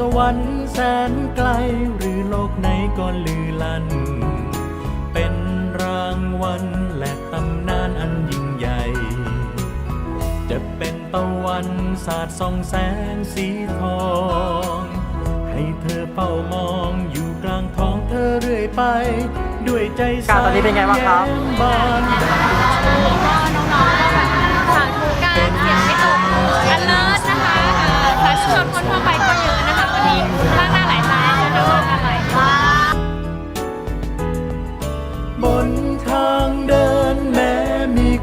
ใฝ่ฝันแม้สวรรค์แสนไกลหรือโลกไหนก็ลือลัน เป็นรางวัลและตำนานอันยิ่งใหญ่ จะเป็นตะวันสาดส่องแสงสีทอง ให้เธอเฝ้ามองอยู่กลางท้องเธอเรื่อยไป ด้วยใจใสการตอนนี้เป็นไงบ้างครับ แย้มบาน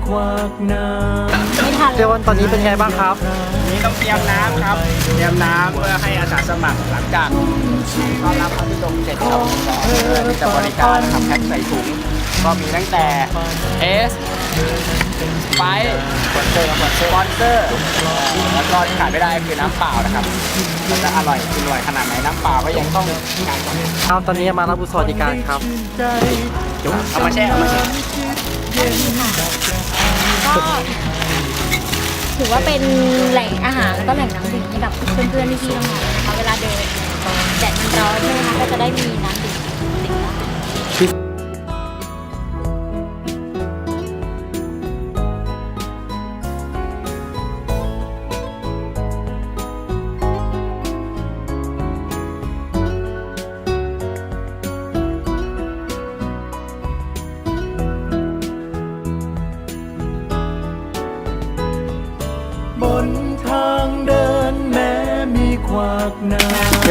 มีขวากน้ำเจวันตอนนี้เป็นไงบ้างครับ นี่ต้องเตรียมน้ำครับ เตรียมน้ำเพื่อให้อาสาสมัครหลังจากต้อนรับพระพิดงเสร็จครับเพื่อที่จะบริการทำแพ็คใส่ถุง ก็มีตั้งแต่เอสไฟสปอนเซอร์สปอนเซอร์แล้วก็ที่ขาดไม่ได้คือน้ำเปล่านะครับมันจะอร่อยกินอร่อยขนาดไหนน้ำเปล่าก็ยังต้องการก่อนเอาตอนนี้มารับบุญสวัสดิการครับใจเอามาแช่เอามาแช่ ก็ถือว่าเป็นแหล่งอาหารแล้วก็แหล่งน้ำดื่มให้กับเพื่อนๆที่พี่น้องๆนะคะเวลาเดินแดดมันร้อนใช่ไหมคะก็จะได้มีน้ำดื่มดื่ม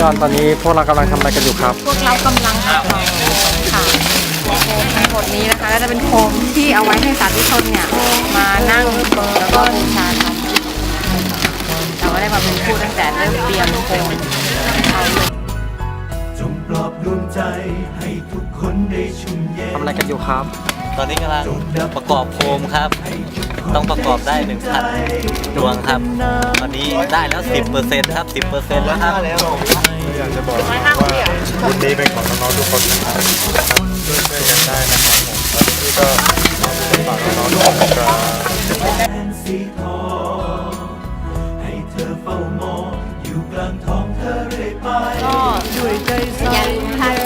ออนตอนนี้พวกเรากำลังทำอะไรกันอยู่ครับ พวกเรากำลังตัดต่อค่ะโคมทั้งหมดนี้นะคะก็จะเป็นโคมที่เอาไว้ให้สาธุชนเนี่ยมานั่งแล้วก็บูชาธรรมเราก็ได้มาเป็นผู้ตั้งแต่เริ่มเตรียมโคมเขาเลยจงปลอบดวงใจให้ทุกคนได้ชุ่มเย็นทำอะไรกันอยู่ครับ ตอนนี้กำลังประกอบโคมครับ ต้องประกอบได้ 1 0 0 0ดวงครับ ตอนนี้ได้แล้ว 10%ครับ 10%แล้วครับอยากจะบอกว่าบุญนี้เป็นของน้องๆทุกคนนะครับช่วยกันได้นะครับผมตอนนี้ก็ฝากน้องๆทุกคนจะแสนสีทองให้เธอเฝ้ามองอยู่กลางท้องเธอเรื่อยไปก็ด้วยใจใสอย่าลืมท่าน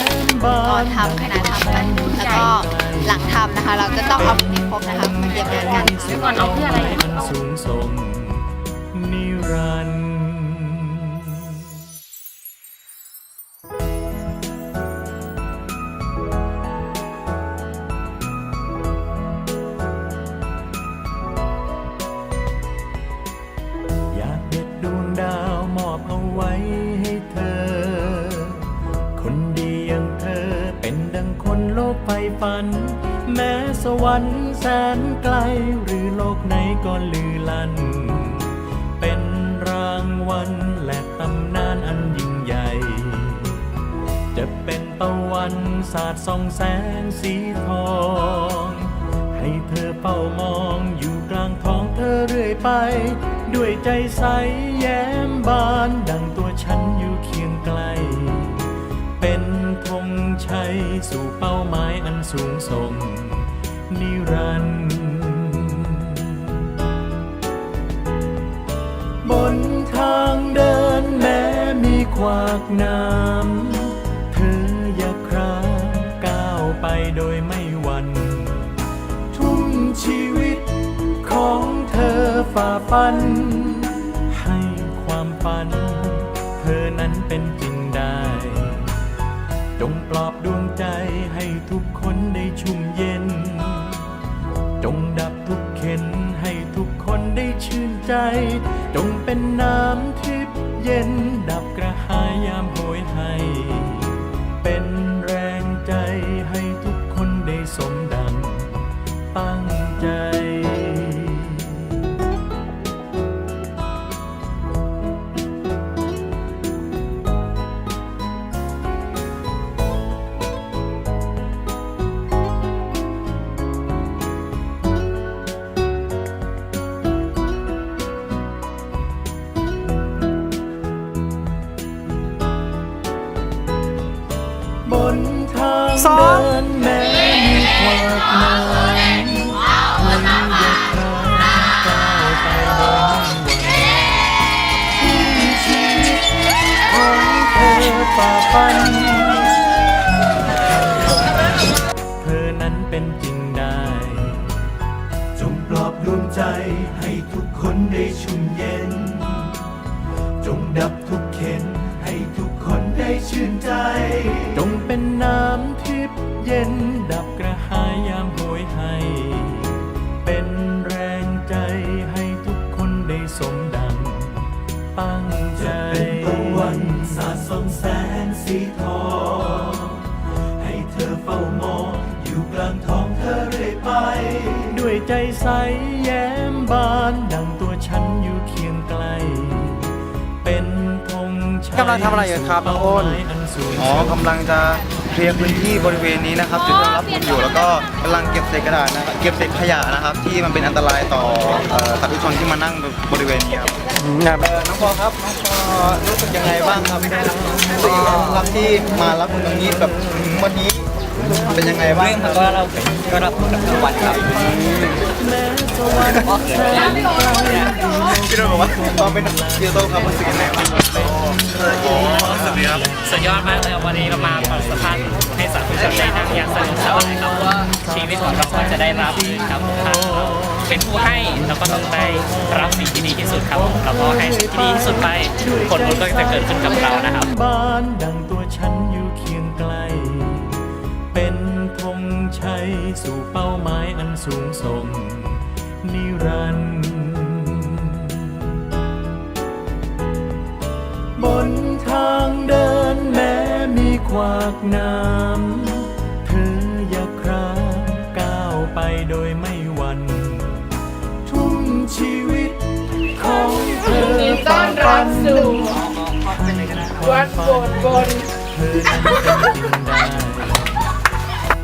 ก่อนทำขณะทำกันแล้วก็ หลังทำนะคะ เราจะต้องเอาให้ครบนะคะมาเก็บงานกันก่อนเอาเพื่ออะไรอันสูงส่งนิรันดร์ ส่องแสงสีทอง ให้เธอเฝ้ามองอยู่กลางท้องเธอเรื่อยไป ด้วยใจใสแย้มบานดังตัวฉันอยู่เคียงไกล เป็นธงชัยสู่เป้าหมายอันสูงส่ง นิรันดร์บนทางเดินแม้มีขวากน้ำ อฝ่าฟัน ให้ความฝัน เธอนั้นเป็นจริงได้ จงปลอบดวงใจให้ทุกคนได้ชุ่มเย็น จงดับทุกเข็นให้ทุกคนได้ชื่นใจ จงเป็นน้ำทิพย์เย็นดับกระหายยามโหยให้ ฝ่าฟัน เธอนั้นเป็นจริงได้ จงปลอบดวงใจให้ทุกคนได้ชุ่มเย็น จงดับทุกเข็นให้ทุกคนได้ชื่นใจ จงเป็นน้ำทิพย์เย็น ใจใสแย้มบานดังตัวฉันอยู่เคียงไกล เป็นธงชัยกำลังทำอะไรอยู่ครับน้องอ้นสู่เป้าหมายอันสูงอ๋อกำลังจะเคลียร์พื้นที่บริเวณนี้นะครับจุดที่เรารับผมอยู่แล้วก็กำลังเก็บเศษกระดาษนะครับเก็บเศษขยะนะครับ ที่มันเป็นอันตรายต่อเอ่อสาธุชนที่มานั่งบริเวณนี้ครับงานเอ่อน้องพอครับน้องพอรู้สึกยังไงบ้างครับรู้สึกยังไงบ้างครับที่มารับตรงนี้แบบถึงวันนี้ เป็นยังไงบ้างครับก็เราก็รับกับรางวัลครับพี่โดนบอกว่าตอนเป็นเดียโต้ครับรู้สึกยังไงบ้างครับอ๋อสวัสดีครับสุดยอดมากเลยวันนี้เรามาเปิดสะพานให้สาธุชนได้นั่งอย่างสนุกสบายครับว่าชีวิตของเราก็จะได้รับครับผมครับเป็นผู้ให้เราก็ต้องได้รับสิ่งที่ดีที่สุดครับผมแล้วก็ให้สิ่งที่ดีที่สุดไปผลบุญก็จะเกิดขึ้นกับเรานะครับบานดังตัวฉันอยู่ สู่เป้าหมายอันสูงส่งนิรันดร์บนทางเดินแม้มีขวากน้ำเธออย่าครางก้าวไปโดยไม่หวั่นทุ่มชีวิตของเธอต้อนรับสู่วัดโบนบน เธอนั้นเป็นจริงได้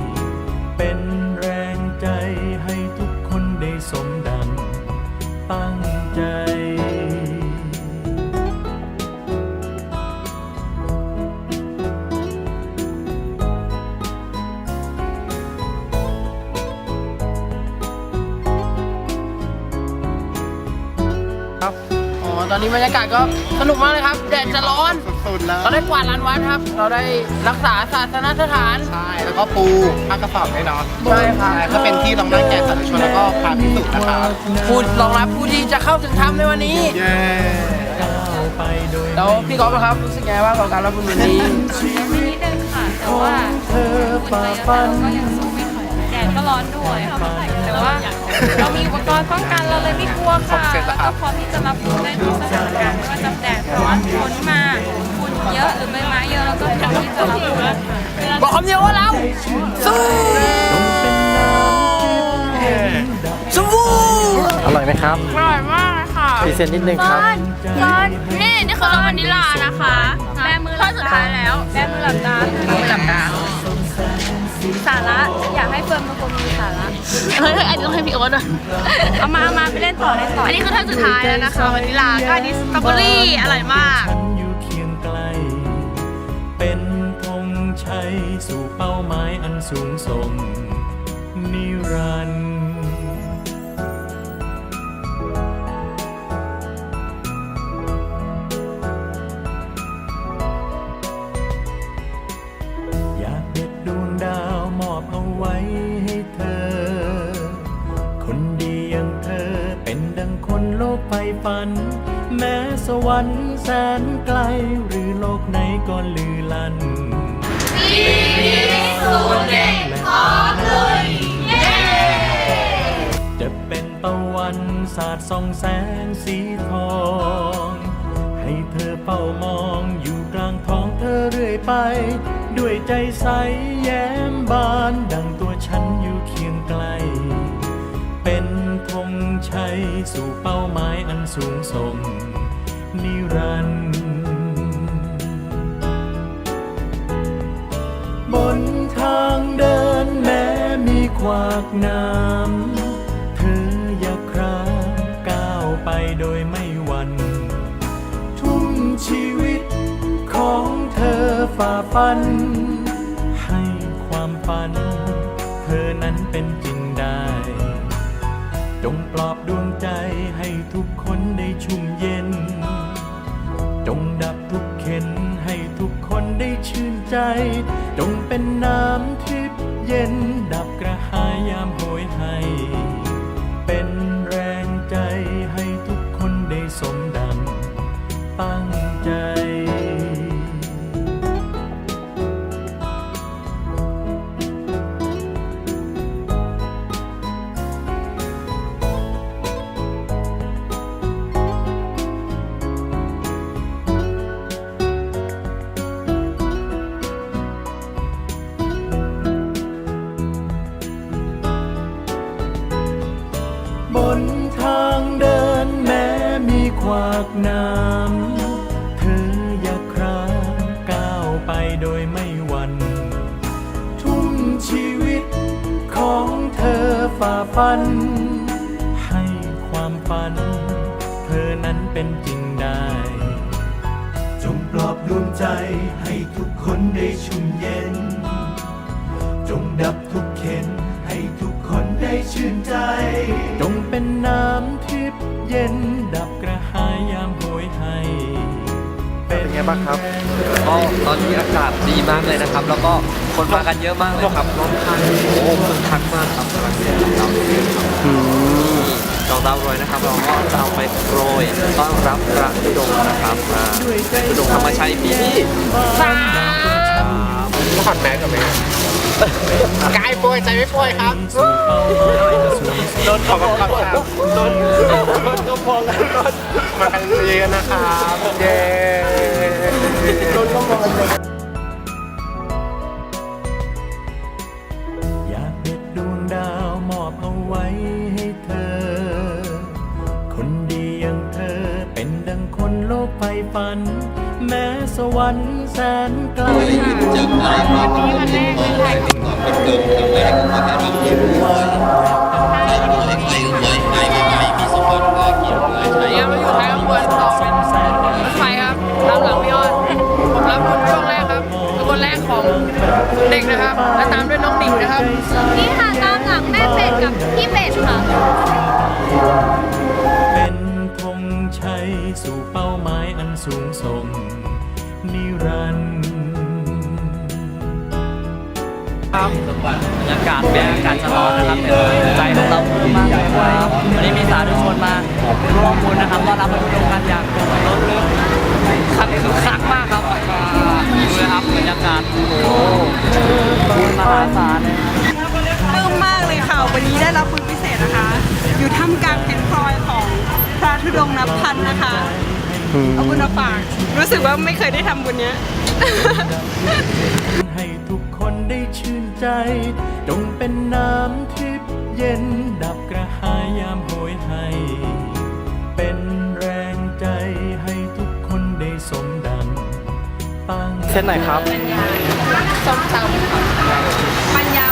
็ นนี้บรรยากาศก็สนุกมากเลยครับ แดดจะร้อน สุดแล้วเราได้กวาดลานวัดครับ เราได้รักษาศาสนสถาน ใช่แล้วก็ปูผ้ากระสอบให้เนาะใช่ครับ ก็เป็นที่รองรับแก่สาธุชนแล้วก็พาพิสุนะครับผู้รองรับผู้ที่จะเข้าถึงธรรมในวันนี้ เย้แล้วพี่กอล์ฟนะครับรู้สึกไงบ้างกับการรับบุญวันนี้ นิดนึงค่ะแต่ว่าเธอฝ่าฟันก็ยังสู้ไม่ถอยแดดก็ร้อนด้วยค่ะแต่ว่าเรามีอุปกรณ์ป้องกันเราเลยไม่กลัวค่ะแล้วก็พร้อมที่จะรับมือได้ทุกสถานการณ์ไม่ว่าจะแดดร้อนฝนมาฝุ่นเยอะหรือใบไม้เยอะเราก็พร้อมที่จะรับมือค่ะบอกคำเดียวว่าเราสู้สู้อร่อยไหมครับอร่อยมากค่ะพรีเซนต์นิดนึงครับร้อนนี่นี่คือรสวานิลลานะคะแบมือข้อสุดท้ายแล้วแบมือหลับตามือหลับตา สาระอยากให้เฟิร์นเป็นคนมีสาระเฮ้ยอันนี้ต้องให้พี่โอ๊ตด้วยเอามาเอามาไปเล่นต่อเล่นต่ออันนี้คือท่านสุดท้ายแล้วนะคะวานิลาก็อันนี้สตรอเบอรี่อร่อยมาก ฉันอยู่เคียงไกล เป็นธงชัยสู่เป้าหมายอันสูงส่งนิรันดร์ ฝัน แม้สวรรค์แสนไกล หรือโลกไหนก็ลือลันจะเป็นตะวันสาดส่องแสงสีทอง ให้เธอเฝ้ามองอยู่กลางท้องเธอเรื่อยไป ด้วยใจใสแย้มบานดังตัวฉันอยู่เคีย ชัยสู่เป้าหมายอันสูงส่งนิรันดร์บนทางเดินแม้มีขวากน้ำเธออย่าคราก้าวไปโดยไม่หวั่นทุ่มชีวิตของเธอฝฝ่าฟัน ให้ความฝัน อบดวงใจให้ทุกคนได้ชุ่มเย็น จงดับทุกเข็นให้ทุกคนได้ชื่นใจ จงเป็นน้ำทิพย์เย็นดับกระ ขวากน้ำเธออย่าคราก้าวไปโดยไม่หวั่นทุ่มชีวิตของเธอฝ่าฟัน งบ้างครับก็ตอนนี้อากาศดีมากเลยนะครับ แล้วก็คนมากันเยอะมากเลยครับน้องคันโอ้คึกคักมากครับกำลังเรียนครับดอกดาวโรยนะครับเราก็จะเอาไปโรยต้อนรับพระธุดงค์นะครับมาธุดงค์ธรรมชัยปีที่สามถอดแมสกับไหม กายป่วยใจไม่ป่วยครับโดนขอบคุณครับโดนโดนก็พองกันโดนมากันเยอะนะครับเย้โดนก็มองกันอยากเด็ดดวงดาวมอบเอาไว้ให้เธอ คนดีอย่างเธอเป็นดังคนโลกไฟฝัน แม้สวรรค์แสนไกลเนี่ยเราอยู่ท้ายขบวนของรถไฟครับตามหลังพี่อ้อนผมรับรุ่นช่วงแรกครับคือคนแรกของเด็กนะครับ และตามด้วยน้องหนิงนะครับ นี่ค่ะตามหลังแม่เป็ดกับพี่เป็ดค่ะ บรรยากาศเป็นอากาศชะลอนะครับเป็นใจของเรามากเลยครับวันนี้มีสาธุชนมาร่วมบุญนะครับต้อนรับพระธุดงกันอย่างล้นลึกคักคึกคักมากครับดูเลยครับบรรยากาศโอ้โหบุญมหาศาลเลยปลื้มมากเลยค่ะวันนี้ได้รับบุญพิเศษนะคะ อยู่ท่ามกลางเพนพลอยของพระธุดงค์นับพันนะคะเอาบุญมาฝากรู้สึกว่าไม่เคยได้ทำบุญเนี้ยให้ทุกคนได้ชื่น ใจ จงเป็นน้ำทิพย์เย็นดับกระหายยามโหยให้ เป็นแรงใจให้ทุกคนได้สมดังตั้งเส้นไหนครับส้มตำค่ะปัญญา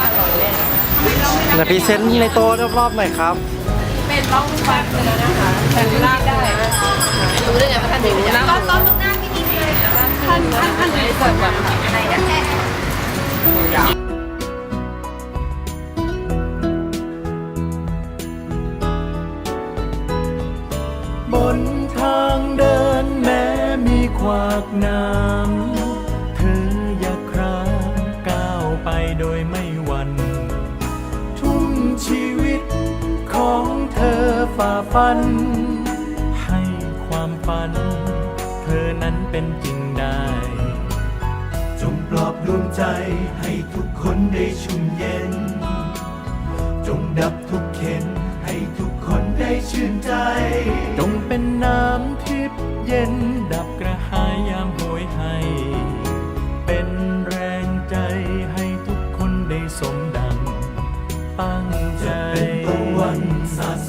เดี๋ยวพรีเซนต์ในโต๊ะรอบๆหน่อยครับ เป็นต้องฟังเลยนะคะแต่ไม่ได้รู้ได้ไงว่าท่านหนิงนะก็ต้นหน้าพี่นี่เลยท่านท่านท่านเลยเกิดแบบไหนนะแค่ ขวากน้ำเธออย่าคราก้าวไปโดยไม่หวั่นทุ่มชีวิตของเธอฝ่าฟัน ให้ความฝัน เธอนั้นเป็นจริงได้ จงปลอบดวงใจให้ทุกคนได้ชุ่ม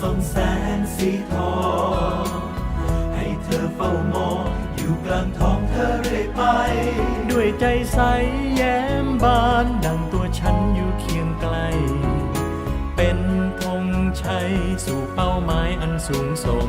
ส่องแสงสีทอง ให้เธอเฝ้ามองอยู่กลางท้องเธอเรื่อยไป ด้วยใจใสแย้มบานดังตัวฉันอยู่เคียงไกล เป็นธงชัยสู่เป้าหมายอันสูงส่ง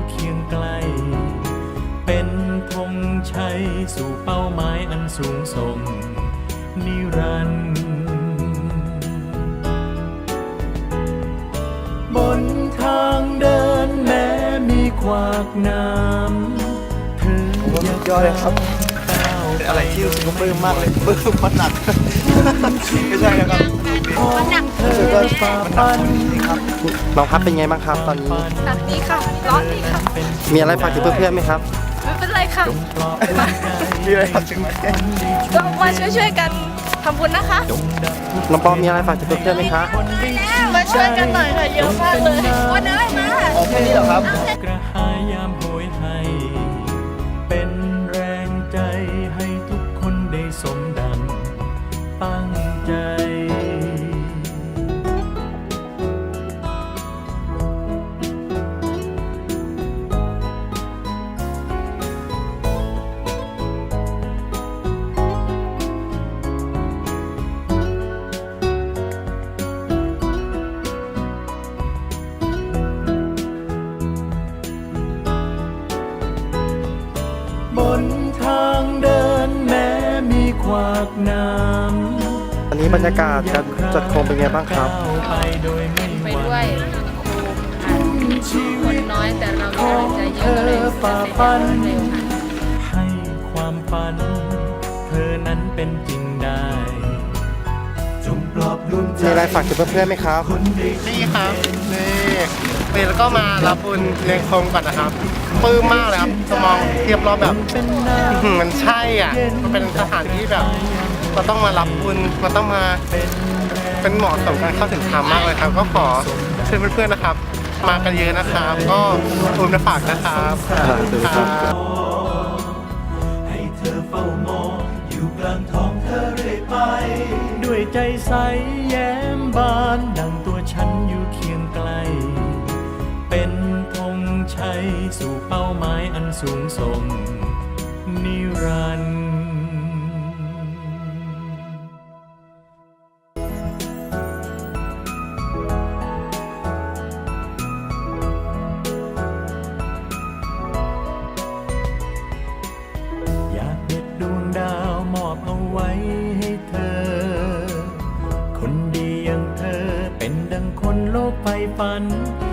สู่เป้าหมายอันสูงส่งนิรันดร์บนทางเดินแม้มีขวากน้ำเธออย่ายอดเลยครับก้าวเป็นอะไรที่รู้สึกว่าปลื้มมากเลยปลื้มมันหนักไม่ใช่นะครับมันหนักเธอฝ่าฟันน้องพัดเป็นไงบ้างครับตอนนี้หนักดีค่ะร้อนดีค่ะ มีอะไรฝากถึงเพื่อนๆไหมครับ ไม่เป็นไรค่ะมีอะไรครับถึงไหมก็มาช่วยๆกันทำบุญนะคะ น้องปอมีอะไรฝากถึงเพื่อนๆไหมคะมาช่วยกันหน่อยค่ะเยอะมากเลยวันนี้มาออกแค่นี้เหรอครับ อนนี้บรรยากาศการจัดโคมเป็นไงบ้างครับก้าวไปโดยไม่ไปหวั่นด้วยชีควินตน้อยแต่เรามีแรงใจเยอะก็เลยจะเสร็จอย่างรวดเร็วค่ะให้ความฝัน เธอนั้นเป็นจริงได้จงปลอบดวงใจมีอะไรฝากถึงเพื่อนๆไหมครับนี่ครับนี่นี่แล้วก็มารับบุญเลี้ยงโคมก่อนนะครับ ปลื้มมากเลยครับสมองเทียบรอบแบบมันใช่อะ มันเป็นสถานที่แบบเราต้องมารับบุญเราต้องมาเป็นเหมาะสมการเข้าถึงธรรมมากเลยครับ ก็ขอเชิญเพื่อนๆนะครับ มากันเยอะนะครับ ก็บุญมาฝากนะครับครับให้เธอเฝ้ามองอยู่กลางท้องเธอเรื่อยไป ด้วยใจใสแย้มบานดังตัว สู่เป้าหมายอันสูงส่งนิรันดร์อยากเด็ดดวงดาวมอบเอาไว้ให้เธอคนดีอย่างเธอเป็นดังคนโลกไปฝัน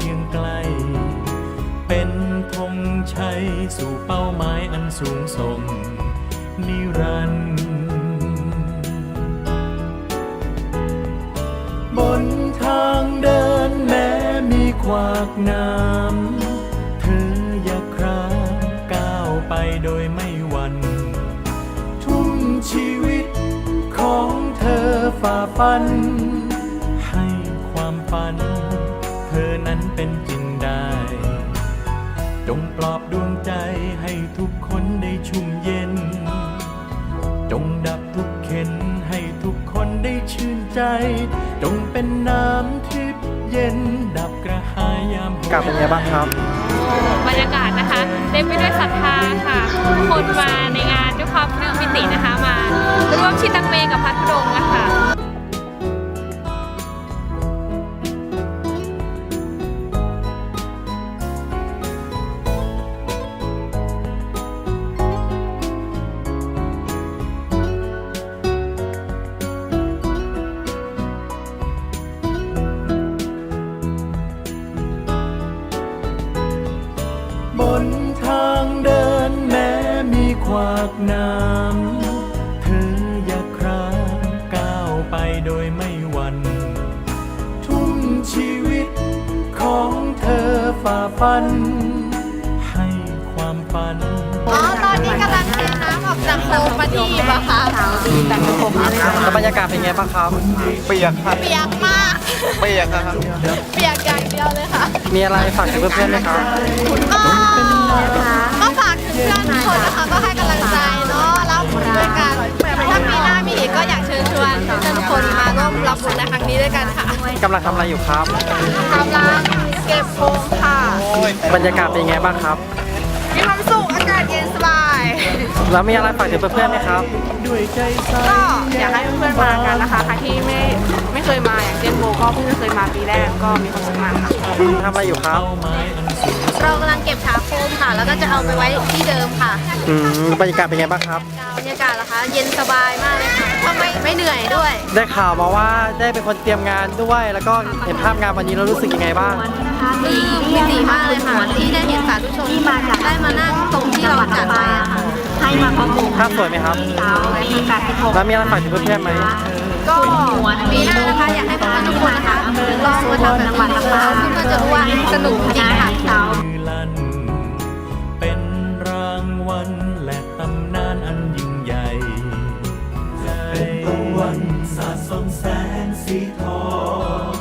ีย ชัยสู่เป้าหมายอันสูงส่ง นิรันดร์บนทางเดินแม้มีขวากน้ำเธออย่าครางก้าวไปโดยไม่หวั่นทุ่มชีวิตของเธอฝ่าฟัน ให้ความฝัน ลอบดวงใจให้ทุกคนได้ชุ่มเย็น จงดับทุกเข็นให้ทุกคนได้ชื่นใจ จงเป็นน้ำทิพย์เย็นดับกระหายยามโหกลับเป็นไงบ้างครับ บรรยากาศนะคะเต็มไปด้วยศรัทธาค่ะทุกคนมาในงานด้วยความปลื้มปิตินะคะมาร่วมชิตักเมกับพัทดงนะคะ จากโคมมาดีป่ะคะแล้วบรรยากาศเป็นไงบ้างครับ เปียกครับเปียกมาก เปียกครับ เปียกอย่างเดียวเลยค่ะ มีอะไรฝากถึงเพื่อนๆไหมครับก็ก็ฝากถึงเพื่อนทุกคนนะคะก็ให้กำลังใจเนาะรับบุญด้วยกันถ้าปีหน้ามีอีกก็อยากเชิญชวนเพื่อนทุกคนมาร่วมรับบุญในครั้งนี้ด้วยกันค่ะกำลังทำอะไรอยู่ครับกำลังเก็บโฟมค่ะ บรรยากาศเป็นยังไงบ้างครับ มีความสุขอากาศเย็นสบาย แล้วมีอะไรฝากถึงเพื่อนๆไหมครับ ก็อยากให้เพื่อนๆมากันนะคะใครที่ไม่ไม่เคยมาอย่างเจนโบก็เพิ่งจะเคยมาปีแรกก็มีความสุขมากค่ะ ทำอะไรอยู่ครับ เรากำลังเก็บขาโฟมค่ะ แล้วก็จะเอาไปไว้ที่เดิมค่ะอืมบรรยากาศเป็นไงบ้างครับ บรรยากาศนะคะ เย็นสบายมากเลยค่ะทำไมไม่เหนื่อยด้วย ได้ข่าวมาว่าได้เป็นคนเตรียมงานด้วย แล้วก็เห็นภาพงานวันนี้เรารู้สึกยังไงบ้าง มีมีดีมากเลยค่ะที่ได้เห็นสาธุชนได้มานั่งตรงที่เราจัดไว้อะค่ะ ให้มาพร้อมภาพสวยไหมครับแล้วมีอะไรฝากถึงเพื่อนๆไหม ก็ปีหน้านะคะอยากให้เพื่อนทุกคนนะคะลองมาทำแบบนี้นะคะเพื่อนๆจะรู้ว่าสนุกจริงค่ะมือลั่นเป็นรางวัลและตำนานอันยิ่งใหญ่เป็นตะวันสาส่องแสงสีทอง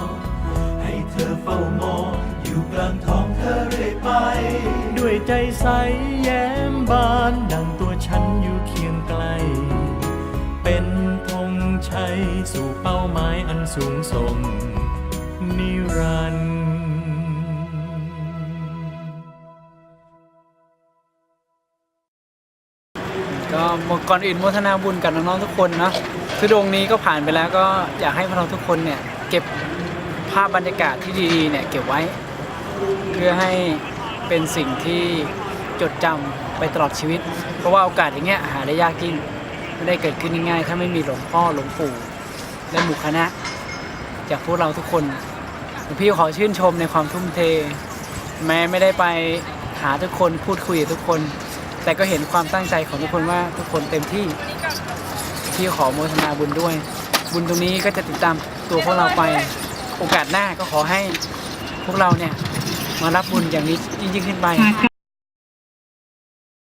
ให้เธอเฝ้ามองอยู่กลางท้องเธอเรื่อยไป ด้วยใจใสแย้มบานดัง สู่เป้าหมายอันสูงส่งนิรันดร์ก็ก่อนอื่นโมทนาบุญกับน้องๆทุกคนเนาะทุดงนี้ก็ผ่านไปแล้วก็อยากให้พวกเราทุกคนเนี่ยเก็บภาพบรรยากาศที่ดีๆเนี่ยเก็บไว้ เพื่อให้เป็นสิ่งที่จดจำไปตลอดชีวิต เพราะว่าโอกาสอย่างเงี้ยหาได้ยากจริงไม่ได้เกิดขึ้นง่ายๆถ้าไม่มีหลวงพ่อหลวงปู่ และหมู่คณะ จากพวกเราทุกคนหลวงพี่ขอชื่นชมในความทุ่มเท แม้ไม่ได้ไปหาทุกคนพูดคุยกับทุกคน แต่ก็เห็นความตั้งใจของทุกคนว่าทุกคนเต็มที่ที่ขอโมทนาบุญด้วย บุญตรงนี้ก็จะติดตามตัวพวกเราไปโอกาสหน้าก็ขอให้พวกเราเนี่ยมารับบุญอย่างนี้ยิ่งขึ้นไป